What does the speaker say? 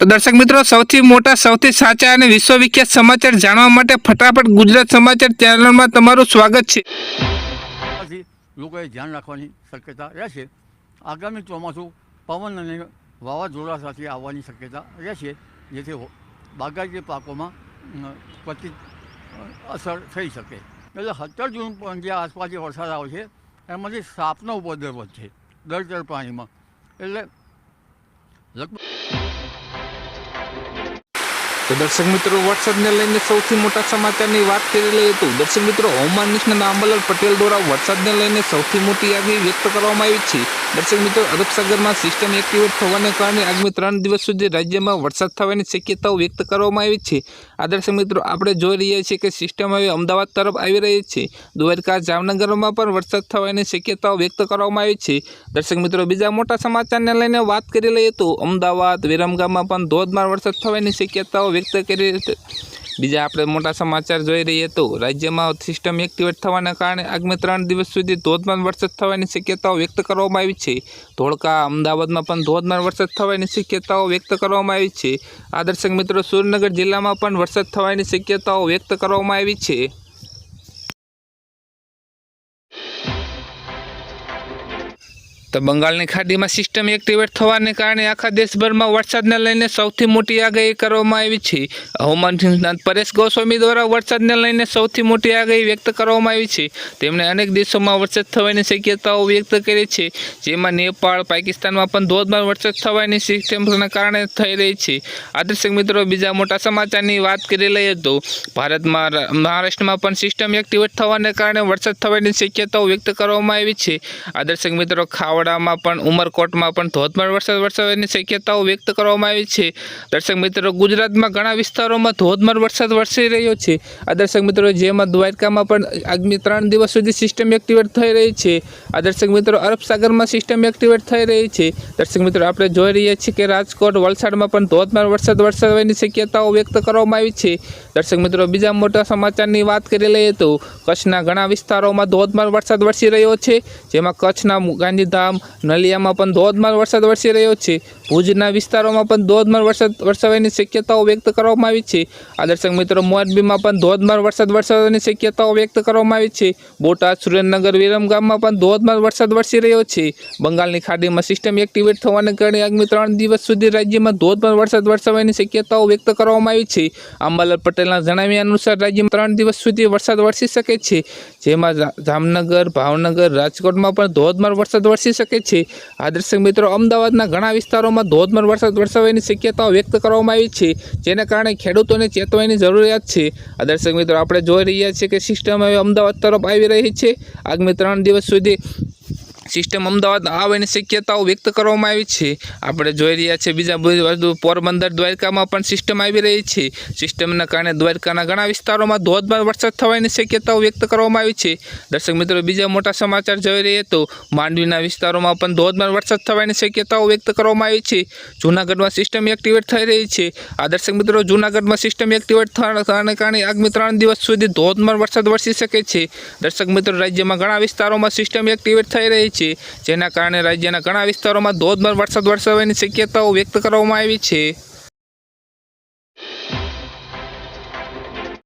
તો દર્શક મિત્રો, સૌથી મોટા, સૌથી સાચા અને વિશ્વવિખ્યાત સમાચાર જાણવા માટે ફટાફટ ગુજરાત સમાચાર ચેનલમાં તમારું સ્વાગત છે. લોકોએ ધ્યાન રાખવાની શક્યતા રહેશે. આગામી ચોમાસું પવન અને વાવાઝોડા સાથે આવવાની શક્યતા રહેશે, જેથી બાગાયતી પાકોમાં પ્રતિ અસર થઈ શકે. એટલે સત્તર જૂન જે આસપાસ જે વરસાદ આવે છે, એમાંથી સાપનો ઉપદ્રવ વધશે દર પાણીમાં. એટલે લગભગ તો દર્શક મિત્રો, વરસાદને લઈને સૌથી મોટા સમાચારની વાત કરી લઈએ તો દર્શક મિત્રો, હવામાન નિષ્ણાત આંબાલાલ પટેલ દ્વારા વરસાદને લઈને સૌથી મોટી આગાહી વ્યક્ત કરવામાં આવી છે. દર્શક મિત્રો અરબ સિસ્ટમ એક્ટિવેટ થવાને કારણે આગામી ત્રણ દિવસ સુધી રાજ્યમાં વરસાદ થવાની શક્યતાઓ વ્યક્ત કરવામાં આવી છે. આ દર્શક મિત્રો, આપણે જોઈ રહ્યા છીએ કે સિસ્ટમ હવે અમદાવાદ તરફ આવી રહી છે. દ્વારકા, જામનગરમાં પણ વરસાદ થવાની શક્યતાઓ વ્યક્ત કરવામાં આવી છે. દર્શક મિત્રો, બીજા મોટા સમાચારને લઈને વાત કરી લઈએ તો અમદાવાદ, વિરમગામમાં પણ ધોધમાર વરસાદ થવાની શક્યતાઓ વ્યક્ત કરી બીજા આપણે મોટા સમાચાર જોઈ રહીએ તો રાજ્યમાં સિસ્ટમ એક્ટિવેટ થવાના કારણે આગામી ત્રણ દિવસ સુધી ધોધમાર વરસાદ થવાની શક્યતાઓ વ્યક્ત કરવામાં આવી છે. ધોળકા, અમદાવાદમાં પણ ધોધમાર વરસાદ થવાની શક્યતાઓ વ્યક્ત કરવામાં આવી છે. આ દર્શક મિત્રો, સુરેન્દ્રનગર જિલ્લામાં પણ વરસાદ થવાની શક્યતાઓ વ્યક્ત કરવામાં આવી છે. તો બંગાળની ખાડીમાં સિસ્ટમ એક્ટિવેટ થવાને કારણે આખા દેશભરમાં વરસાદને લઈને સૌથી મોટી આગાહી કરવામાં આવી છે. હવામાન નિષ્ણાત પરેશ ગોસ્વામી દ્વારા વરસાદને લઈને સૌથી મોટી આગાહી વ્યક્ત કરવામાં આવી છે. તેમણે અનેક દેશોમાં વરસાદ થવાની શક્યતાઓ વ્યક્ત કરી છે. જેમાં નેપાળ, પાકિસ્તાનમાં પણ ધોધમાર વરસાદ થવાની સિસ્ટમના કારણે થઈ રહી છે. આદર્શક મિત્રો, બીજા મોટા સમાચારની વાત કરી લઈએ તો ભારતમાં મહારાષ્ટ્રમાં પણ સિસ્ટમ એક્ટિવેટ થવાને કારણે વરસાદ થવાની શક્યતાઓ વ્યક્ત કરવામાં આવી છે. આદર્શક મિત્રો ખાવડામાં પણ, ઉમરકોટમાં પણ ધોધમાર વરસાદ વરસાવવાની શક્યતાઓ વ્યક્ત કરવામાં આવી છે. દર્શક મિત્રો, ગુજરાતમાં ઘણા વિસ્તારોમાં ધોધમાર વરસાદ વરસી રહ્યો છે. આ દર્શક મિત્રો, જેમાં દ્વારકામાં પણ આગામી ત્રણ દિવસ સુધી સિસ્ટમ એક્ટિવેટ થઈ રહી છે. આ દર્શક મિત્રો, અરબ સાગરમાં સિસ્ટમ એક્ટિવેટ થઈ રહી છે. દર્શક મિત્રો, આપણે જોઈ રહ્યા છીએ કે રાજકોટ, વલસાડમાં પણ ધોધમાર વરસાદ વરસાવવાની શક્યતાઓ વ્યક્ત કરવામાં આવી છે. દર્શક મિત્રો, બીજા મોટા સમાચારની વાત કરી લઈએ તો, કચ્છના ઘણા વિસ્તારોમાં ધોધમાર વરસાદ વરસી રહ્યો છે. જેમાં કચ્છના ગાંધીધામ નલિયામાં પણ ધોધમાર વરસાદ વરસી રહ્યો છે. ભુજના વિસ્તારોમાં પણ ધોધમાર વરસાદ વરસાવવાની શક્યતાઓ વ્યક્ત કરવામાં આવી છે. આ મિત્રો, મોરબીમાં પણ ધોધમાર વરસાદ વરસાવવાની શક્યતાઓ વ્યક્ત કરવામાં આવી છે. બોટાદ, સુરેન્દ્રનગર વિરમગામમાં પણ ધોધમાર વરસાદ વરસી રહ્યો છે. બંગાળની ખાડીમાં સિસ્ટમ એક્ટિવેટ થવાને કારણે આગામી ત્રણ દિવસ સુધી રાજ્યમાં ધોધમાર વરસાદ વરસાવવાની શક્યતાઓ વ્યક્ત કરવામાં આવી છે. અંબાલાલ પટેલના જણાવ્યા અનુસાર રાજ્યમાં ત્રણ દિવસ સુધી વરસાદ વરસી શકે છે. જેમાં જામનગર, ભાવનગર, રાજકોટમાં પણ ધોધમાર વરસાદ વરસી શકે છે. આ દર્શક મિત્રો, અમદાવાદના ઘણા વિસ્તારોમાં ધોધમાર વરસાદ વરસાવવાની શક્યતાઓ વ્યક્ત કરવામાં આવી છે, જેના કારણે ખેડૂતોને ચેતવાની જરૂરિયાત છે. દર્શક મિત્રો, આપણે જોઈ રહ્યા છીએ કે સિસ્ટમ હવે અમદાવાદ તરફ આવી રહી છે. આગામી ત્રણ દિવસ સુધી સિસ્ટમ અમદાવાદ આવવાની શક્યતાઓ વ્યક્ત કરવામાં આવી છે. આપણે જોઈ રહ્યા છીએ બીજા બધું પોરબંદર દ્વારકામાં પણ સિસ્ટમ આવી રહી છે. સિસ્ટમના કારણે દ્વારકાના ઘણા વિસ્તારોમાં ધોધમાર વરસાદ થવાની શક્યતાઓ વ્યક્ત કરવામાં આવી છે. દર્શક મિત્રો, બીજા મોટા સમાચાર જોઈ રહીએ તો માંડવીના વિસ્તારોમાં પણ ધોધમાર વરસાદ થવાની શક્યતાઓ વ્યક્ત કરવામાં આવી છે. જૂનાગઢમાં સિસ્ટમ એક્ટિવેટ થઈ રહી છે. આ દર્શક મિત્રો, જૂનાગઢમાં સિસ્ટમ એક્ટિવેટ થવાને કારણે આગામી ત્રણ દિવસ સુધી ધોધમાર વરસાદ વરસી શકે છે. દર્શક મિત્રો, રાજ્યમાં ઘણા વિસ્તારોમાં સિસ્ટમ એક્ટિવેટ થઈ રહી છે. જેના કારણે રાજ્યના ઘણા વિસ્તારોમાં ધોધમાર વરસાદ વરસાવવાની શક્યતાઓ વ્યક્ત કરવામાં આવી છે.